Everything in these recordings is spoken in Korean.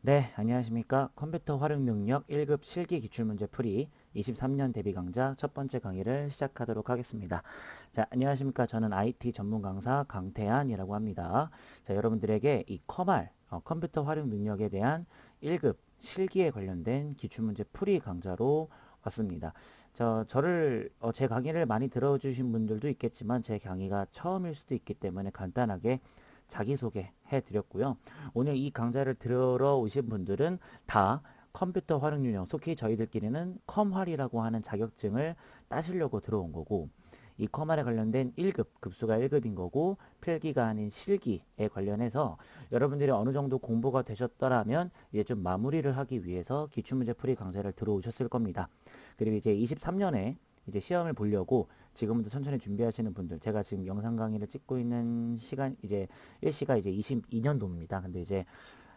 네, 안녕하십니까. 컴퓨터 활용 능력 1급 실기 기출문제 풀이 23년 대비 강좌 첫 번째 강의를 시작하도록 하겠습니다. 자, 안녕하십니까. 저는 IT 전문 강사 강태한이라고 합니다. 자, 여러분들에게 이 커말, 어, 컴퓨터 활용 능력에 대한 1급 실기에 관련된 기출문제 풀이 강좌로 왔습니다. 저, 저를, 어, 제 강의를 많이 들어주신 분들도 있겠지만 제 강의가 처음일 수도 있기 때문에 간단하게 자기소개 해드렸고요. 오늘 이 강좌를 들으러 오신 분들은 다 컴퓨터 활용 유형, 속히 저희들끼리는 컴활이라고 하는 자격증을 따시려고 들어온 거고 이 컴활에 관련된 1급, 급수가 1급인 거고 필기가 아닌 실기에 관련해서 여러분들이 어느 정도 공부가 되셨더라면 이제 좀 마무리를 하기 위해서 기출문제 풀이 강좌를 들어오셨을 겁니다. 그리고 이제 23년에 이제 시험을 보려고 지금부터 천천히 준비하시는 분들 제가 지금 영상 강의를 찍고 있는 시간 이제 일시가 이제 22년도입니다. 근데 이제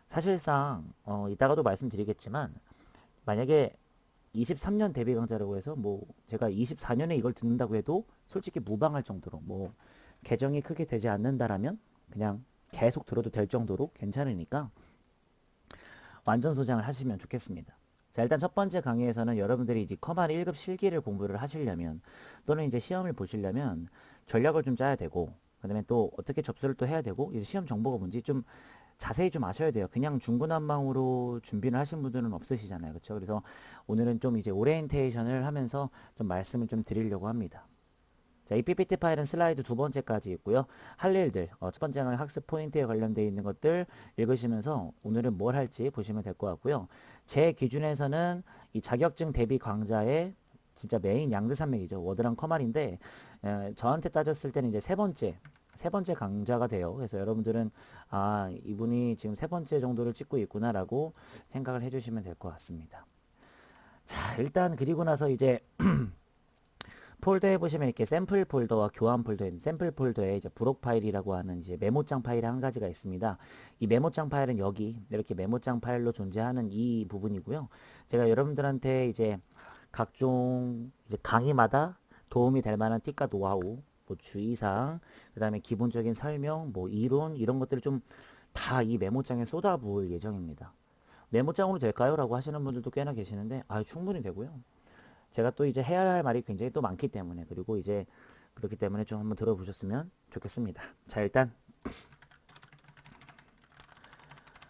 사실상 어 이따가도 말씀드리겠지만 만약에 23년 대비 강좌라고 해서 뭐 제가 24년에 이걸 듣는다고 해도 솔직히 무방할 정도로 뭐 개정이 크게 되지 않는다라면 그냥 계속 들어도 될 정도로 괜찮으니까 완전 소장을 하시면 좋겠습니다. 자, 일단 첫 번째 강의에서는 여러분들이 이제 커만 1급 실기를 공부를 하시려면 또는 이제 시험을 보시려면 전략을 좀 짜야 되고 그 다음에 또 어떻게 접수를 또 해야 되고 이제 시험 정보가 뭔지 좀 자세히 좀 아셔야 돼요. 그냥 중구난방으로 준비를 하신 분들은 없으시잖아요. 그렇죠? 그래서 오늘은 좀 이제 오리엔테이션을 하면서 좀 말씀을 좀 드리려고 합니다. 자, 이 PPT 파일은 슬라이드 두 번째까지 있고요. 할 일들, 어, 첫 번째 는 학습 포인트에 관련되어 있는 것들 읽으시면서 오늘은 뭘 할지 보시면 될 것 같고요. 제 기준에서는 이 자격증 대비 강좌의 진짜 메인 양대산맥이죠. 워드랑 커말인데 에, 저한테 따졌을 때는 이제 세 번째 세 번째 강좌가 돼요. 그래서 여러분들은 아 이분이 지금 세 번째 정도를 찍고 있구나라고 생각을 해주시면 될 것 같습니다. 자 일단 그리고 나서 이제 폴더에 보시면 이렇게 샘플 폴더와 교환 폴더에 샘플 폴더에 이제 부록 파일이라고 하는 이제 메모장 파일이 한 가지가 있습니다. 이 메모장 파일은 여기 이렇게 메모장 파일로 존재하는 이 부분이고요. 제가 여러분들한테 이제 각종 이제 강의마다 도움이 될 만한 팁과 노하우, 뭐 주의사항, 그 다음에 기본적인 설명, 뭐 이론 이런 것들을 좀 다 이 메모장에 쏟아부을 예정입니다. 메모장으로 될까요? 라고 하시는 분들도 꽤나 계시는데 아 충분히 되고요. 제가 또 이제 해야 할 말이 굉장히 또 많기 때문에 그리고 이제 그렇기 때문에 좀 한번 들어보셨으면 좋겠습니다. 자 일단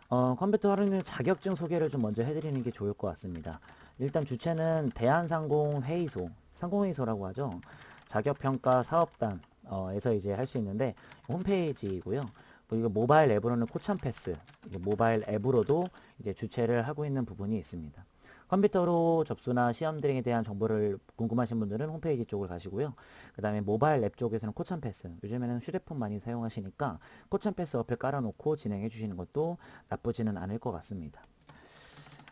어, 컴퓨터 활용률 자격증 소개를 좀 먼저 해드리는 게 좋을 것 같습니다. 일단 주체는 대한상공회의소, 상공회의소라고 하죠. 자격평가 사업단 에서 이제 할 수 있는데 홈페이지이고요. 그리고 모바일 앱으로는 코찬 패스, 모바일 앱으로도 이제 주체를 하고 있는 부분이 있습니다. 컴퓨터로 접수나 시험 등에 대한 정보를 궁금하신 분들은 홈페이지 쪽을 가시고요. 그 다음에 모바일 앱 쪽에서는 코찬 패스. 요즘에는 휴대폰 많이 사용하시니까 코찬 패스 어플 깔아놓고 진행해 주시는 것도 나쁘지는 않을 것 같습니다.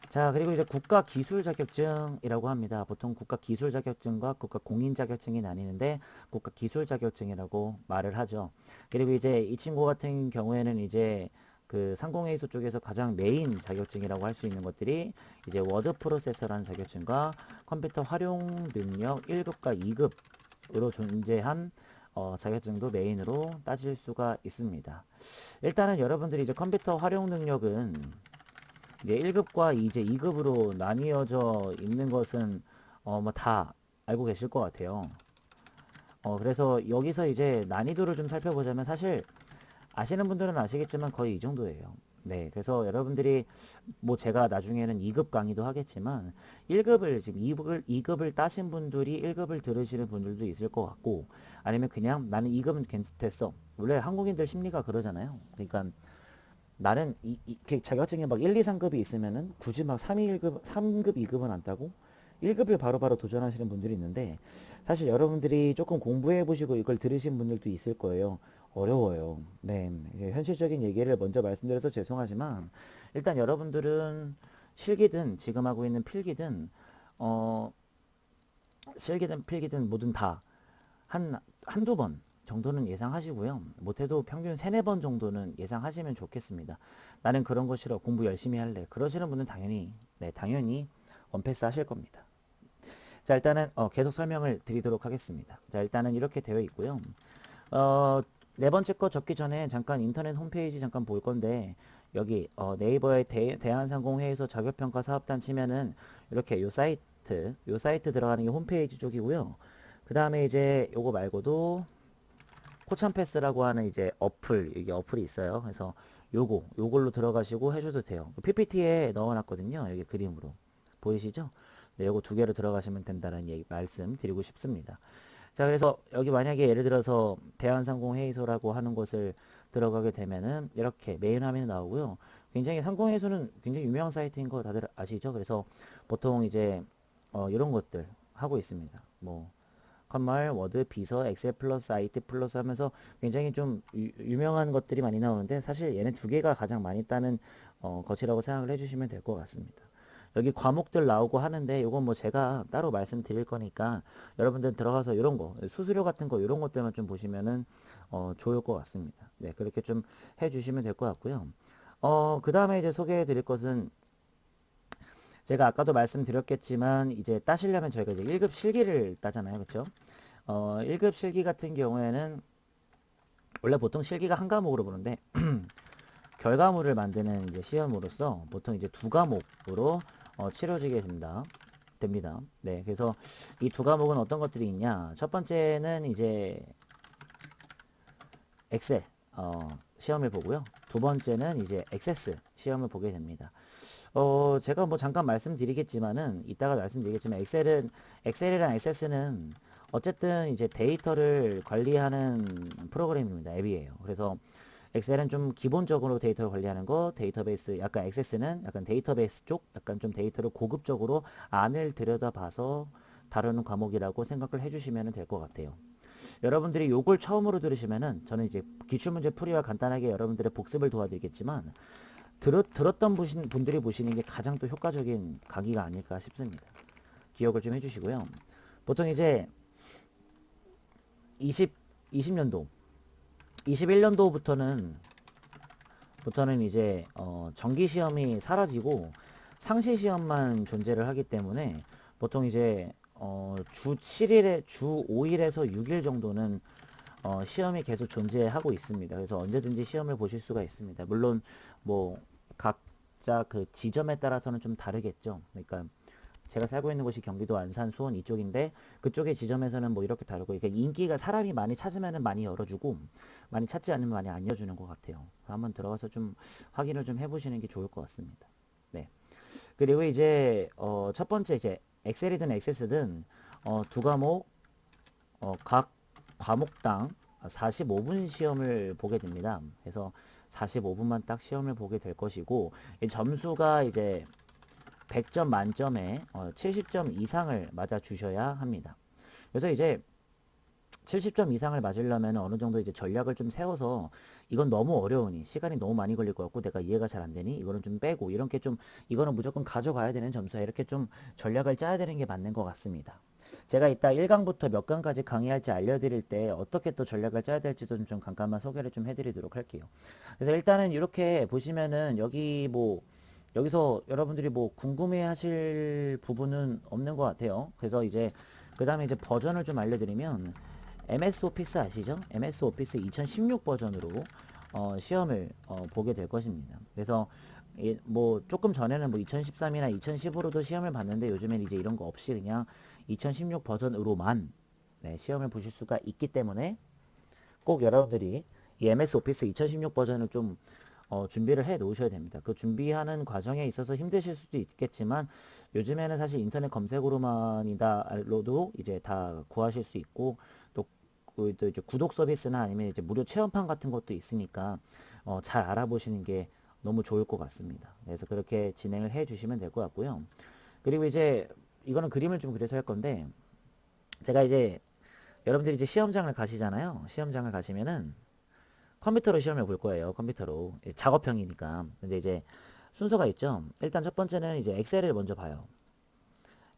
자 그리고 이제 국가 기술 자격증이라고 합니다. 보통 국가 기술 자격증과 국가 공인 자격증이 나뉘는데 국가 기술 자격증이라고 말을 하죠. 그리고 이제 이 친구 같은 경우에는 이제 그 상공회의소 쪽에서 가장 메인 자격증이라고 할 수 있는 것들이 이제 워드 프로세서라는 자격증과 컴퓨터 활용 능력 1급과 2급으로 존재한 어, 자격증도 메인으로 따질 수가 있습니다. 일단은 여러분들이 이제 컴퓨터 활용 능력은 이제 1급과 이제 2급으로 나뉘어져 있는 것은 어, 뭐 다 알고 계실 것 같아요. 어, 그래서 여기서 이제 난이도를 좀 살펴보자면 사실 아시는 분들은 아시겠지만 거의 이 정도예요. 네, 그래서 여러분들이 뭐 제가 나중에는 2급 강의도 하겠지만 1급을 지금 2급을 2급을 따신 분들이 1급을 들으시는 분들도 있을 것 같고 아니면 그냥 나는 2급은 괜찮겠어. 원래 한국인들 심리가 그러잖아요. 그러니까 나는 이, 이 자격증이 막 1, 2, 3급이 있으면은 굳이 막 3, 1급, 3급, 2급은 안 따고 1급을 바로바로 도전하시는 분들이 있는데 사실 여러분들이 조금 공부해 보시고 이걸 들으신 분들도 있을 거예요. 어려워요. 네. 현실적인 얘기를 먼저 말씀드려서 죄송하지만 일단 여러분들은 실기든 지금 하고 있는 필기든 어 실기든 필기든 뭐든 다 한 한두 번 정도는 예상하시고요. 못해도 평균 세네 번 정도는 예상하시면 좋겠습니다. 나는 그런 거 싫어. 공부 열심히 할래. 그러시는 분은 당연히 네, 당연히 원패스 하실 겁니다. 자, 일단은 어, 계속 설명을 드리도록 하겠습니다. 자, 일단은 이렇게 되어 있고요. 어, 네 번째 거 적기 전에 잠깐 인터넷 홈페이지 잠깐 볼 건데 여기 어, 네이버의 대, 대한상공회의소 자격평가 사업단 치면은 이렇게 요 사이트 요 사이트 들어가는 게 홈페이지 쪽이고요. 그 다음에 이제 요거 말고도 코찬패스라고 하는 이제 어플 이게 어플이 있어요. 그래서 요거 요걸로 들어가시고 해줘도 돼요. PPT에 넣어놨거든요. 여기 그림으로 보이시죠? 네, 요거 두 개로 들어가시면 된다는 얘기 말씀 드리고 싶습니다. 자, 그래서 여기 만약에 예를 들어서 대한상공 회의소라고 하는 곳을 들어가게 되면은 이렇게 메인 화면이 나오고요. 굉장히 상공 회의소는 굉장히 유명한 사이트인 거 다들 아시죠? 그래서 보통 이제 어, 이런 것들 하고 있습니다. 뭐 컴말, 워드, 비서, 엑셀 플러스, IT 플러스 하면서 굉장히 좀 유, 명한 것들이 많이 나오는데 사실 얘네 두 개가 가장 많이 따는 어, 것이라고 생각을 해주시면 될 것 같습니다. 여기 과목들 나오고 하는데 이건 뭐 제가 따로 말씀드릴 거니까 여러분들 들어가서 이런 거 수수료 같은 거 이런 것들만 좀 보시면은 어, 좋을 것 같습니다. 네 그렇게 좀 해주시면 될 것 같고요. 어, 그 다음에 이제 소개해 드릴 것은 제가 아까도 말씀드렸겠지만 이제 따시려면 저희가 이제 1급 실기를 따잖아요. 그렇죠? 어, 1급 실기 같은 경우에는 원래 보통 실기가 한 과목으로 보는데 결과물을 만드는 이제 시험으로서 보통 이제 두 과목으로 어, 치러지게 됩니다. 됩니다. 네, 그래서 이 두 과목은 어떤 것들이 있냐? 첫 번째는 이제 엑셀 어, 시험을 보고요. 두 번째는 이제 액세스 시험을 보게 됩니다. 어, 제가 뭐 잠깐 말씀드리겠지만은 이따가 말씀드리겠지만 엑셀은 엑셀이랑 액세스는 어쨌든 이제 데이터를 관리하는 프로그램입니다. 앱이에요. 그래서 엑셀은 좀 기본적으로 데이터를 관리하는 거, 데이터베이스, 약간 액세스는 약간 데이터베이스 쪽, 약간 좀 데이터를 고급적으로 안을 들여다봐서 다루는 과목이라고 생각을 해주시면 될 것 같아요. 여러분들이 요걸 처음으로 들으시면은 저는 이제 기출문제 풀이와 간단하게 여러분들의 복습을 도와드리겠지만 들었, 들었던 부신, 분들이 보시는 게 가장 또 효과적인 강의가 아닐까 싶습니다. 기억을 좀 해주시고요. 보통 이제 20, 20년도 21년도부터는 부터는 이제 어, 정기 시험이 사라지고 상시 시험만 존재를 하기 때문에 보통 이제 어, 주 7일에 주 5일에서 6일 정도는 어, 시험이 계속 존재하고 있습니다. 그래서 언제든지 시험을 보실 수가 있습니다. 물론 뭐 각자 그 지점에 따라서는 좀 다르겠죠. 그러니까 제가 살고 있는 곳이 경기도 안산, 수원 이쪽인데 그쪽의 지점에서는 뭐 이렇게 다르고 그러니까 인기가 사람이 많이 찾으면은 많이 열어주고 많이 찾지 않으면 많이 안 열어주는 것 같아요. 한번 들어가서 좀 확인을 좀 해보시는 게 좋을 것 같습니다. 네. 그리고 이제 어, 첫 번째 이제 엑셀이든 액세스든 어, 두 과목 어, 각 과목당 45분 시험을 보게 됩니다. 그래서 45분만 딱 시험을 보게 될 것이고 점수가 이제 100점 만점에 어, 70점 이상을 맞아 주셔야 합니다. 그래서 이제 70점 이상을 맞으려면 어느 정도 이제 전략을 좀 세워서 이건 너무 어려우니 시간이 너무 많이 걸릴 것 같고 내가 이해가 잘 안 되니 이거는 좀 빼고 이렇게 좀 이거는 무조건 가져가야 되는 점수야 이렇게 좀 전략을 짜야 되는 게 맞는 것 같습니다. 제가 이따 1강부터 몇 강까지 강의할지 알려드릴 때 어떻게 또 전략을 짜야 될지도 좀 잠깐만 소개를 좀 해드리도록 할게요. 그래서 일단은 이렇게 보시면은 여기 뭐 여기서 여러분들이 뭐 궁금해 하실 부분은 없는 것 같아요. 그래서 이제 그 다음에 이제 버전을 좀 알려드리면 MS 오피스 아시죠? MS 오피스 2016 버전으로 어, 시험을 어, 보게 될 것입니다. 그래서 예, 뭐 조금 전에는 뭐 2013이나 2015로도 시험을 봤는데 요즘엔 이제 이런 거 없이 그냥 2016 버전으로만 네, 시험을 보실 수가 있기 때문에 꼭 여러분들이 이 MS 오피스 2016 버전을 좀 어, 준비를 해 놓으셔야 됩니다. 그 준비하는 과정에 있어서 힘드실 수도 있겠지만 요즘에는 사실 인터넷 검색으로만이다로도 이제 다 구하실 수 있고 또, 그, 또 이제 구독 서비스나 아니면 이제 무료 체험판 같은 것도 있으니까 어, 잘 알아보시는 게 너무 좋을 것 같습니다. 그래서 그렇게 진행을 해 주시면 될 것 같고요. 그리고 이제 이거는 그림을 좀 그려서 할 건데 제가 이제 여러분들이 이제 시험장을 가시잖아요. 시험장을 가시면은 컴퓨터로 시험을 볼 거예요. 컴퓨터로. 예, 작업형이니까. 근데 이제 순서가 있죠. 일단 첫 번째는 이제 엑셀을 먼저 봐요.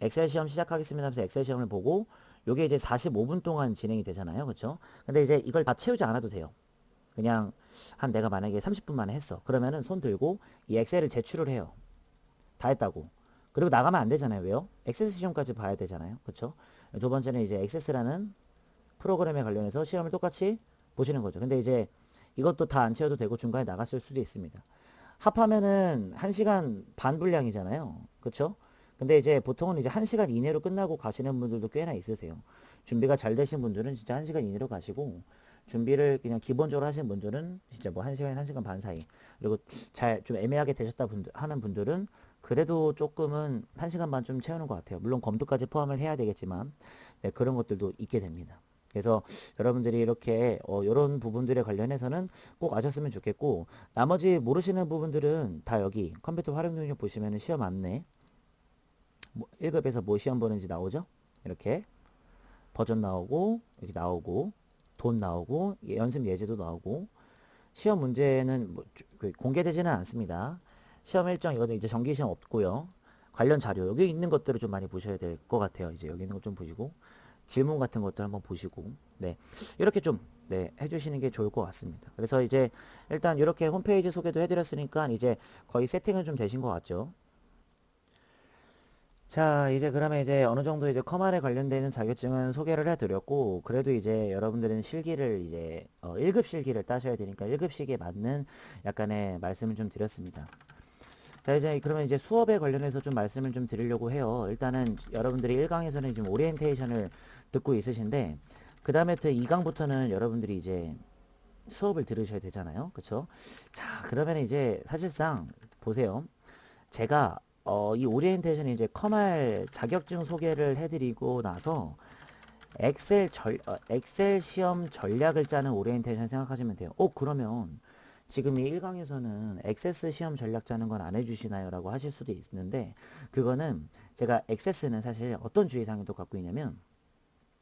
엑셀 시험 시작하겠습니다 하면서 엑셀 시험을 보고 요게 이제 45분 동안 진행이 되잖아요. 그렇죠? 근데 이제 이걸 다 채우지 않아도 돼요. 그냥 한 내가 만약에 30분 만에 했어. 그러면은 손 들고 이 엑셀을 제출을 해요. 다 했다고. 그리고 나가면 안 되잖아요. 왜요? 액세스 시험까지 봐야 되잖아요. 그렇죠? 두 번째는 이제 액세스라는 프로그램에 관련해서 시험을 똑같이 보시는 거죠. 근데 이제 이것도 다 안 채워도 되고 중간에 나갔을 수도 있습니다. 합하면은 1시간 반 분량이잖아요. 그쵸? 근데 이제 보통은 이제 1시간 이내로 끝나고 가시는 분들도 꽤나 있으세요. 준비가 잘 되신 분들은 진짜 1시간 이내로 가시고 준비를 그냥 기본적으로 하시는 분들은 진짜 뭐 1시간, 1시간 반 사이 그리고 잘 좀 애매하게 되셨다 분들, 하는 분들은 그래도 조금은 1시간 반 좀 채우는 것 같아요. 물론 검토까지 포함을 해야 되겠지만 네, 그런 것들도 있게 됩니다. 그래서 여러분들이 이렇게 어, 이런 부분들에 관련해서는 꼭 아셨으면 좋겠고 나머지 모르시는 부분들은 다 여기 컴퓨터 활용 능력 보시면 시험 안내 뭐 1급에서 뭐 시험 보는지 나오죠? 이렇게 버전 나오고 이렇게 나오고 돈 나오고 예, 연습 예제도 나오고 시험 문제는 뭐 주- 그 공개되지는 않습니다. 시험 일정 이거는 이제 정기 시험 없고요. 관련 자료 여기 있는 것들을 좀 많이 보셔야 될 것 같아요. 이제 여기 있는 것 좀 보시고 질문 같은 것도 한번 보시고 네 이렇게 좀 네, 해주시는 게 좋을 것 같습니다. 그래서 이제 일단 이렇게 홈페이지 소개도 해드렸으니까 이제 거의 세팅은 좀 되신 것 같죠. 자, 이제 그러면 이제 어느 정도 이제 커말에 관련되는 자격증은 소개를 해드렸고, 그래도 이제 여러분들은 실기를 이제 어, 1급 실기를 따셔야 되니까 1급 실기에 맞는 약간의 말씀을 좀 드렸습니다. 자, 이제 그러면 이제 수업에 관련해서 좀 말씀을 좀 드리려고 해요. 일단은 여러분들이 1강에서는 지금 오리엔테이션을 듣고 있으신데, 그 다음에 또 2강부터는 여러분들이 이제 수업을 들으셔야 되잖아요. 그쵸? 자, 그러면 이제 사실상 보세요. 제가 어, 이 오리엔테이션이 이제 커말 자격증 소개를 해드리고 나서 엑셀 절, 어, 엑셀 시험 전략을 짜는 오리엔테이션 생각하시면 돼요. 어, 그러면 지금 이 1강에서는 액세스 시험 전략 짜는 건 안 해주시나요? 라고 하실 수도 있는데, 그거는 제가 액세스는 사실 어떤 주의사항을 또 갖고 있냐면,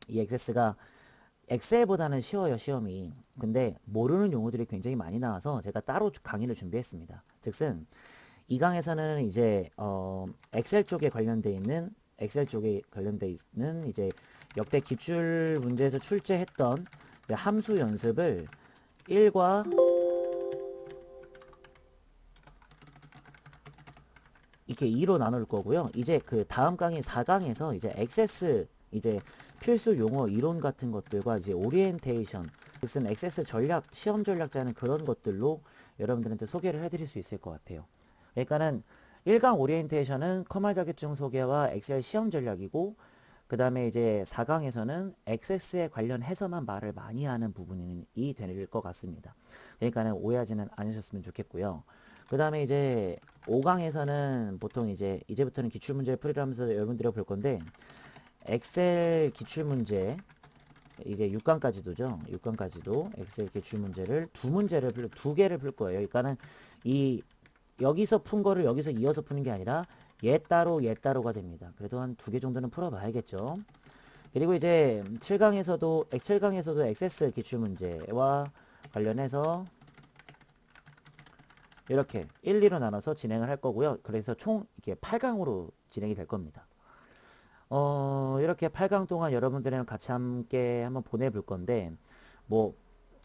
이 액세스가 엑셀보다는 쉬워요, 시험이. 근데 모르는 용어들이 굉장히 많이 나와서 제가 따로 강의를 준비했습니다. 즉슨, 이 강에서는 이제 어 엑셀 쪽에 관련돼 있는 엑셀 쪽에 관련돼 있는 이제 역대 기출 문제에서 출제했던 그 함수 연습을 1과 이렇게 2로 나눌 거고요. 이제 그 다음 강의 4강에서 이제 액세스 이제 필수 용어 이론 같은 것들과 이제 오리엔테이션 즉슨 액세스 전략 시험 전략 짜는 그런 것들로 여러분들한테 소개를 해드릴 수 있을 것 같아요. 그러니까는 1강 오리엔테이션은 커말 자격증 소개와 엑셀 시험 전략이고 그 다음에 이제 4강에서는 액세스에 관련해서만 말을 많이 하는 부분이 될 것 같습니다. 그러니까는 오해하지는 않으셨으면 좋겠고요. 그 다음에 이제 5강에서는 보통 이제 이제부터는 기출문제를 풀이를 하면서 여러분들이 볼 건데 엑셀 기출문제 이제 6강까지도죠. 6강까지도 엑셀 기출문제를 두 문제를 풀, 두 개를 풀 거예요. 그러니까는 이 여기서 푼 거를 여기서 이어서 푸는 게 아니라 얘 따로 얘 따로가 됩니다. 그래도 한 두 개 정도는 풀어봐야겠죠. 그리고 이제 7강에서도 7강에서도 액세스 기출 문제와 관련해서 이렇게 1, 2로 나눠서 진행을 할 거고요. 그래서 총 이렇게 8강으로 진행이 될 겁니다. 어, 이렇게 8강 동안 여러분들이랑 같이 함께 한번 보내볼 건데 뭐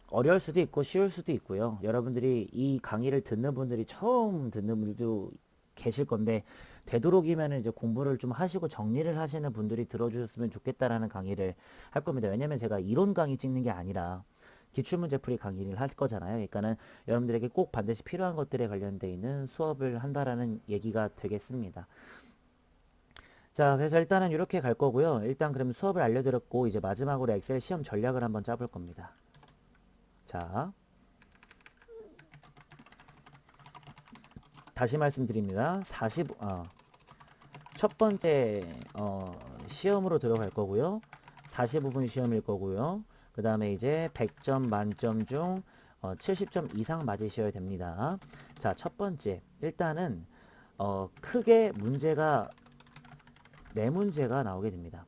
어려울 수도 있고 쉬울 수도 있고요. 여러분들이 이 강의를 듣는 분들이 처음 듣는 분들도 계실 건데 되도록이면 이제 공부를 좀 하시고 정리를 하시는 분들이 들어주셨으면 좋겠다라는 강의를 할 겁니다. 왜냐면 제가 이론 강의 찍는 게 아니라 기출문제 풀이 강의를 할 거잖아요. 그러니까는 여러분들에게 꼭 반드시 필요한 것들에 관련돼 있는 수업을 한다라는 얘기가 되겠습니다. 자, 그래서 일단은 이렇게 갈 거고요. 일단 그럼 수업을 알려드렸고 이제 마지막으로 엑셀 시험 전략을 한번 짜볼 겁니다. 자, 다시 말씀드립니다. 40, 아, 첫 번째, 어, 시험으로 들어갈 거고요. 45분 시험일 거고요. 그 다음에 이제 100점 만점 중 어, 70점 이상 맞으셔야 됩니다. 자, 첫 번째. 일단은, 어, 크게 문제가, 네 문제가 나오게 됩니다.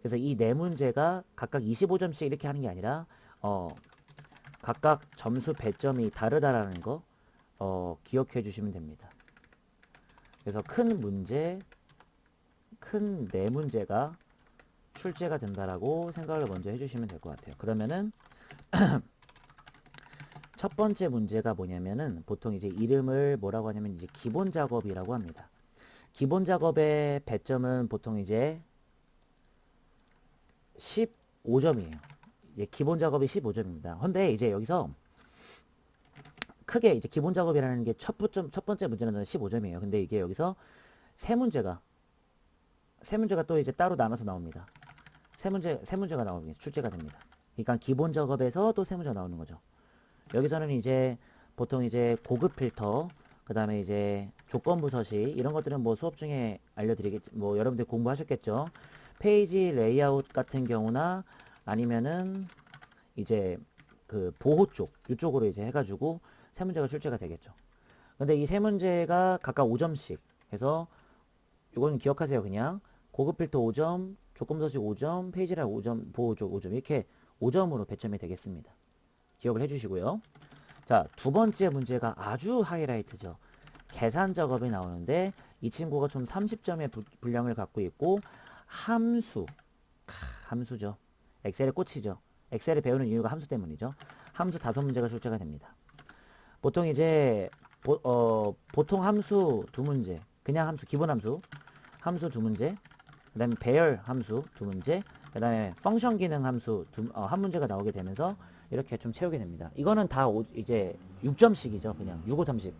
그래서 이 네 문제가 각각 25점씩 이렇게 하는 게 아니라, 어, 각각 점수 배점이 다르다라는 거 어, 기억해 주시면 됩니다. 그래서 큰 문제, 큰 네 문제가 출제가 된다라고 생각을 먼저 해주시면 될 것 같아요. 그러면은 첫 번째 문제가 뭐냐면은 보통 이제 이름을 뭐라고 하냐면 이제 기본 작업이라고 합니다. 기본 작업의 배점은 보통 이제 15점이에요. 예, 기본 작업이 15점입니다. 근데 이제 여기서 크게 이제 기본 작업이라는 게 첫 번째, 문제는 15점이에요. 근데 이게 여기서 세 문제가 세 문제가 또 이제 따로 나눠서 나옵니다. 세 문제 세 문제가 나오면 출제가 됩니다. 그러니까 기본 작업에서 또 세 문제가 나오는 거죠. 여기서는 이제 보통 이제 고급 필터 그 다음에 이제 조건부 서식 이런 것들은 뭐 수업 중에 알려드리겠 뭐 여러분들 공부하셨겠죠. 페이지 레이아웃 같은 경우나 아니면은 이제 그 보호 쪽 이쪽으로 이제 해가지고 세 문제가 출제가 되겠죠. 근데 이 세 문제가 각각 5점씩 해서 이거는 기억하세요 그냥 고급 필터 5점 서식 5점 페이지라 5점 보호 쪽 5점 이렇게 5점으로 배점이 되겠습니다. 기억을 해주시고요. 자, 두 번째 문제가 아주 하이라이트죠. 계산 작업이 나오는데 이 친구가 좀 30점의 부- 분량을 갖고 있고 함수, 크, 함수죠. 엑셀에 꽂히죠. 엑셀을 배우는 이유가 함수 때문이죠. 함수 다섯 문제가 출제가 됩니다. 보통 이제 보, 어, 보통 함수 두 문제, 그냥 함수, 기본 함수, 함수 두 문제, 그 다음에 배열 함수 두 문제, 그 다음에 펑션 기능 함수 두, 어, 한 문제가 나오게 되면서 이렇게 좀 채우게 됩니다. 이거는 다 오- 이제 6점씩이죠. 그냥 6, 5, 30.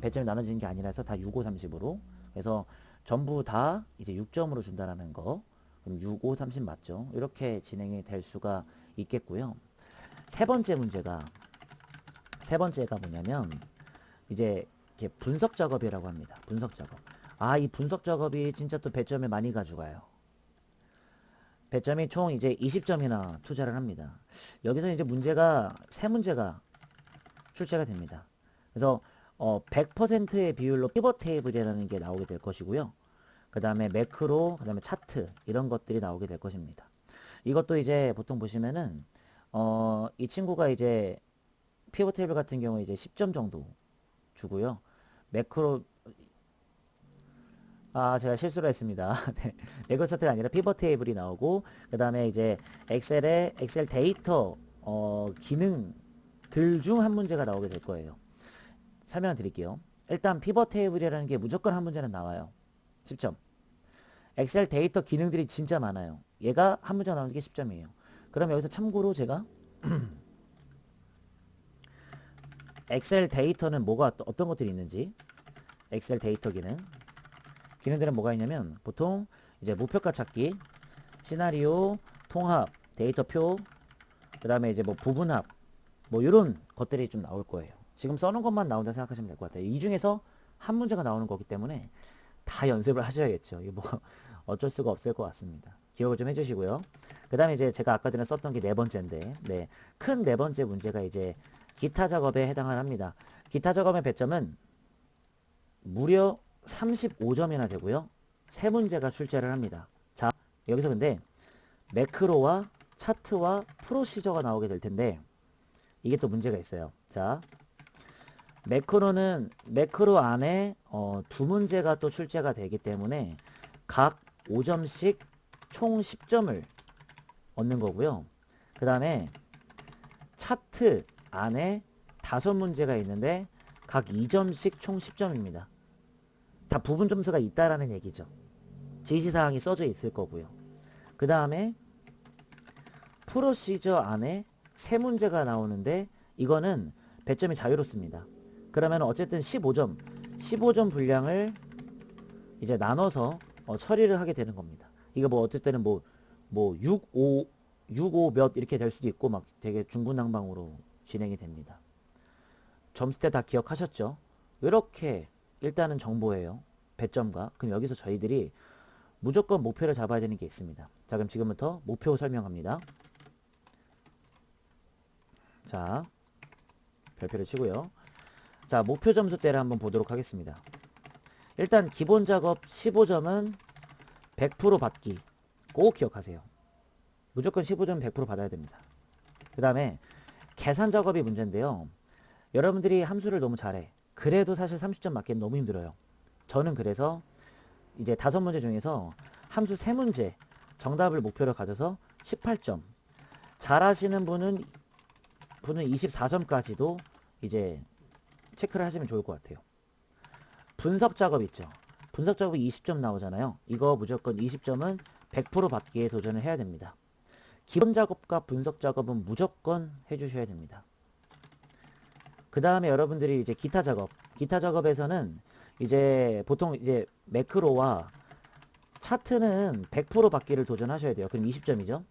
배점이 나눠지는 게 아니라서 다 6, 5, 30으로. 그래서 전부 다 이제 6점으로 준다라는 거. 그럼 6, 5, 30 맞죠? 이렇게 진행이 될 수가 있겠고요. 세 번째 문제가 세 번째가 뭐냐면 이제 분석 작업이라고 합니다. 분석 작업. 아, 이 분석 작업이 진짜 또 배점을 많이 가져가요. 배점이 총 이제 20점이나 투자를 합니다. 여기서 이제 문제가 세 문제가 출제가 됩니다. 그래서 어 100%의 비율로 피벗 테이블이라는 게 나오게 될 것이고요. 그 다음에 매크로, 그 다음에 차트 이런 것들이 나오게 될 것입니다. 이것도 이제 보통 보시면은 어 이 친구가 이제 피벗 테이블 같은 경우에 이제 10점 정도 주고요. 매크로 아, 제가 실수를 했습니다. 네. 매크로 차트가 아니라 피벗 테이블이 나오고 그 다음에 이제 엑셀에 엑셀 데이터 어, 기능들 중 한 문제가 나오게 될 거예요. 설명 드릴게요. 일단 피벗 테이블이라는 게 무조건 한 문제는 나와요. 10점. 엑셀 데이터 기능들이 진짜 많아요. 얘가 한 문제 나오는 게 10점이에요. 그럼 여기서 참고로 제가 엑셀 데이터는 뭐가 또 어떤 것들이 있는지 엑셀 데이터 기능 기능들은 뭐가 있냐면 보통 이제 목표가 찾기 시나리오 통합 데이터표 그 다음에 이제 뭐 부분합 뭐 이런 것들이 좀 나올 거예요. 지금 써놓은 것만 나온다 생각하시면 될 것 같아요. 이 중에서 한 문제가 나오는 거기 때문에 다 연습을 하셔야겠죠. 이게 뭐 어쩔 수가 없을 것 같습니다. 기억을 좀 해주시고요. 그 다음에 이제 제가 아까 전에 썼던 게 네 번째인데 네 큰 네 번째 문제가 이제 기타 작업에 해당을 합니다. 기타 작업의 배점은 무려 35점이나 되고요. 세 문제가 출제를 합니다. 자, 여기서 근데 매크로와 차트와 프로시저가 나오게 될 텐데 이게 또 문제가 있어요. 자, 매크로는 매크로 안에 어, 두 문제가 또 출제가 되기 때문에 각 5점씩 총 10점을 얻는 거고요. 그 다음에 차트 안에 다섯 문제가 있는데 각 2점씩 총 10점입니다. 다 부분 점수가 있다라는 얘기죠. 지시사항이 써져 있을 거고요. 그 다음에 프로시저 안에 세 문제가 나오는데 이거는 배점이 자유롭습니다. 그러면 어쨌든 15점, 15점 분량을 이제 나눠서 어, 처리를 하게 되는 겁니다. 이거 뭐 어쨌든 뭐, 뭐 6, 5, 6, 5 몇 이렇게 될 수도 있고 막 되게 중구난방으로 진행이 됩니다. 점수대 다 기억하셨죠? 이렇게 일단은 정보예요. 배점과. 그럼 여기서 저희들이 무조건 목표를 잡아야 되는 게 있습니다. 자, 그럼 지금부터 목표 설명합니다. 자, 별표를 치고요. 자, 목표 점수대를 한번 보도록 하겠습니다. 일단 기본 작업 15점은 100% 받기 꼭 기억하세요. 무조건 15점 100% 받아야 됩니다. 그 다음에 계산 작업이 문제인데요. 여러분들이 함수를 너무 잘해. 그래도 사실 30점 맞기엔 너무 힘들어요. 저는 그래서 이제 다섯 문제 중에서 함수 세 문제 정답을 목표로 가져서 18점. 잘하시는 분은 분은 24점까지도 이제 체크를 하시면 좋을 것 같아요. 분석 작업 있죠. 분석 작업이 20점 나오잖아요. 이거 무조건 20점은 100% 받기에 도전을 해야 됩니다. 기본 작업과 분석 작업은 무조건 해주셔야 됩니다. 그 다음에 여러분들이 이제 기타 작업, 기타 작업에서는 이제 보통 이제 매크로와 차트는 100% 받기를 도전하셔야 돼요. 그럼 20점이죠?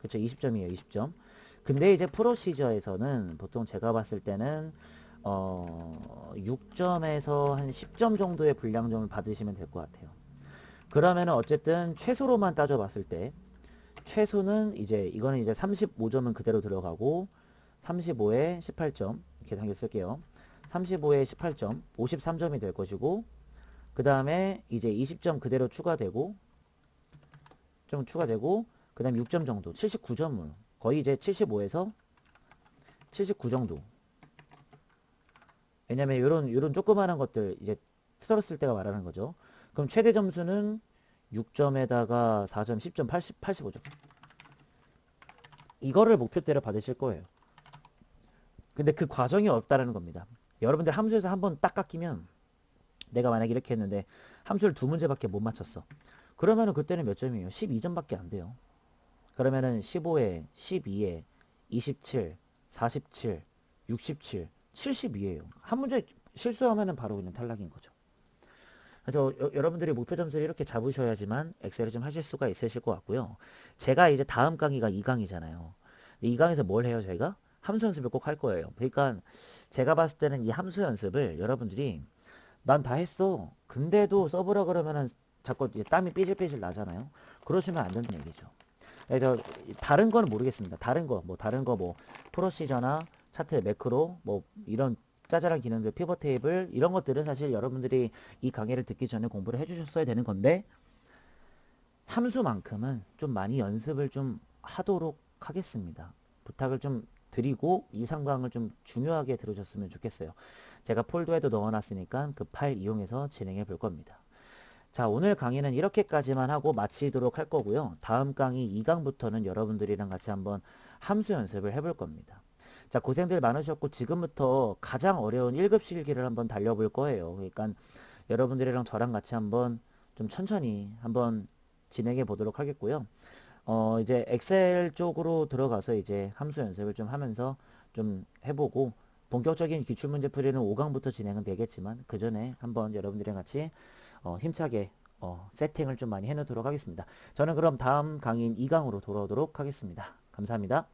그쵸, 20점이에요, 20점. 근데 이제 프로시저에서는 보통 제가 봤을 때는 어 6점에서 한 10점 정도의 불량점을 받으시면 될 것 같아요. 그러면은 어쨌든 최소로만 따져봤을 때 최소는 이제 이거는 이제 35점은 그대로 들어가고 35에 18점 당겨 쓸게요. 35에 18점 53점이 될 것이고 그 다음에 이제 20점 그대로 추가되고 좀 추가되고 그 다음 6점 정도 79점을 거의 이제 75에서 79 정도. 왜냐면 요런 요런 조그마한 것들 이제 틀었을 때가 말하는 거죠. 그럼 최대 점수는 6점에다가 4점 10점 80, 85점. 이거를 목표대로 받으실 거예요 근데 그 과정이 없다라는 겁니다 여러분들 함수에서 한번 딱 깎이면 내가 만약에 이렇게 했는데 함수를 두 문제밖에 못 맞췄어. 그러면은 그때는 몇 점이에요? 12점밖에 안 돼요. 그러면은 15에 12에 27, 47, 67, 72예요. 한 문제 실수하면은 바로 그냥 탈락인 거죠. 그래서 여, 여러분들이 목표 점수를 이렇게 잡으셔야지만 엑셀을 좀 하실 수가 있으실 것 같고요. 제가 이제 다음 강의가 2강이잖아요. 이 강에서 뭘 해요, 저희가? 함수 연습을 꼭 할 거예요. 그러니까 제가 봤을 때는 이 함수 연습을 여러분들이 난 다 했어. 근데도 써보라 그러면은 자꾸 땀이 삐질삐질 나잖아요. 그러시면 안 되는 얘기죠. 그래서 다른 거는 모르겠습니다. 다른 거, 뭐 다른 거 뭐 프로시저나 차트, 매크로 뭐 이런 짜잘한 기능들, 피벗 테이블 이런 것들은 사실 여러분들이 이 강의를 듣기 전에 공부를 해주셨어야 되는 건데 함수만큼은 좀 많이 연습을 좀 하도록 하겠습니다. 부탁을 좀 드리고 이 상황을 좀 중요하게 들으셨으면 좋겠어요. 제가 폴더에도 넣어놨으니까 그 파일 이용해서 진행해 볼 겁니다. 자 오늘 강의는 이렇게까지만 하고 마치도록 할 거고요. 다음 강의 2강부터는 여러분들이랑 같이 한번 함수 연습을 해볼 겁니다. 자 고생들 많으셨고 지금부터 가장 어려운 1급 실기를 한번 달려볼 거예요. 그러니까 여러분들이랑 저랑 같이 한번 좀 천천히 한번 진행해 보도록 하겠고요. 어 이제 엑셀 쪽으로 들어가서 이제 함수 연습을 좀 하면서 좀 해보고 본격적인 기출문제 풀이는 5강부터 진행은 되겠지만 그 전에 한번 여러분들이랑 같이 어 힘차게 어 세팅을 좀 많이 해놓도록 하겠습니다. 저는 그럼 다음 강의인 2강으로 돌아오도록 하겠습니다. 감사합니다.